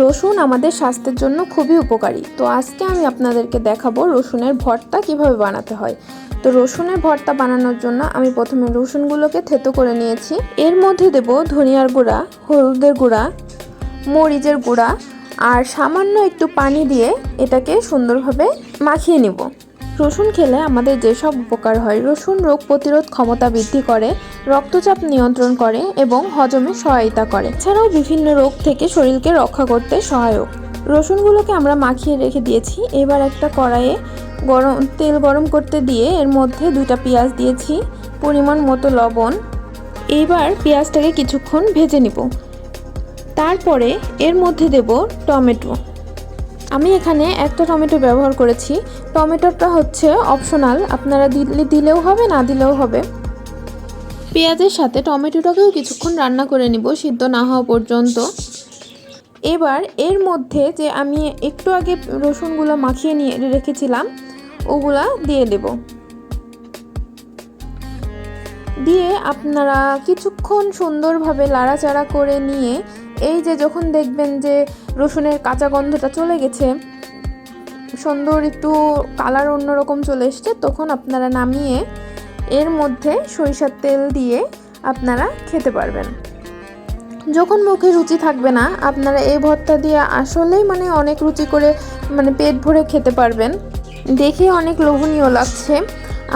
রসুন আমাদের স্বাস্থ্যের জন্য খুবই উপকারী। তো আজকে আমি আপনাদেরকে দেখাবো রসুনের ভর্তা কীভাবে বানাতে হয়। তো রসুনের ভর্তা বানানোর জন্য আমি প্রথমে রসুনগুলোকে থেতো করে নিয়েছি। এর মধ্যে দেব ধনিয়ার গুঁড়া, হলুদের গুঁড়া, মরিচের গুঁড়া আর সামান্য একটু পানি দিয়ে এটাকে সুন্দরভাবে মাখিয়ে নিব। রসুন খেলে আমাদের যেসব উপকার হয়, রসুন রোগ প্রতিরোধ ক্ষমতা বৃদ্ধি করে, রক্তচাপ নিয়ন্ত্রণ করে এবং হজমে সহায়তা করে। এছাড়াও বিভিন্ন রোগ থেকে শরীরকে রক্ষা করতে সহায়ক। রসুনগুলোকে আমরা মাখিয়ে রেখে দিয়েছি। এবার একটা কড়াইয়ে গরম, তেল গরম করতে দিয়ে এর মধ্যে দুইটা পেঁয়াজ দিয়েছি, পরিমাণ মতো লবণ। এইবার পেঁয়াজটাকে কিছুক্ষণ ভেজে নিব। তারপরে এর মধ্যে দেব টমেটো। আমি এখানে একটা টমেটো ব্যবহার করেছি। টমেটোটা হচ্ছে অপশনাল আপনারা দিলে, দিলেও হবে, না দিলেও হবে। পেঁয়াজের সাথে টমেটোটাকেও কিছুক্ষণ রান্না করে নিব, সিদ্ধ না হওয়া পর্যন্ত। এবার এর মধ্যে যে আমি একটু আগে রসুনগুলো মাখিয়ে নিয়ে রেখেছিলাম, ওগুলা দিয়ে দেব। দিয়ে আপনারা কিছুক্ষণ সুন্দরভাবে লাড়াচাড়া করে নিয়ে এই যে যখন দেখবেন যে রসুনের কাঁচা গন্ধটা চলে গেছে, সুন্দর একটু কালার অন্যরকম চলে এসছে, তখন আপনারা নামিয়ে এর মধ্যে সরিষার তেল দিয়ে আপনারা খেতে পারবেন। যখন মুখে রুচি থাকবে না, আপনারা এই ভর্তা দিয়ে আসলেই মানে অনেক রুচি করে মানে পেট ভরে খেতে পারবেন। দেখে অনেক লোভনীয় লাগছে।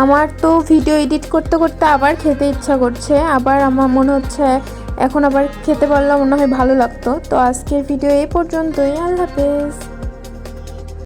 আমার তো ভিডিও এডিট করতে করতে আবার খেতে ইচ্ছা করছে। আবার আমার মনে হচ্ছে এখন আবার খেতে পারলাম, মনে হয় ভালো লাগতো। তো আজকের ভিডিও এই পর্যন্তই। আল্লাহ হাফেজ।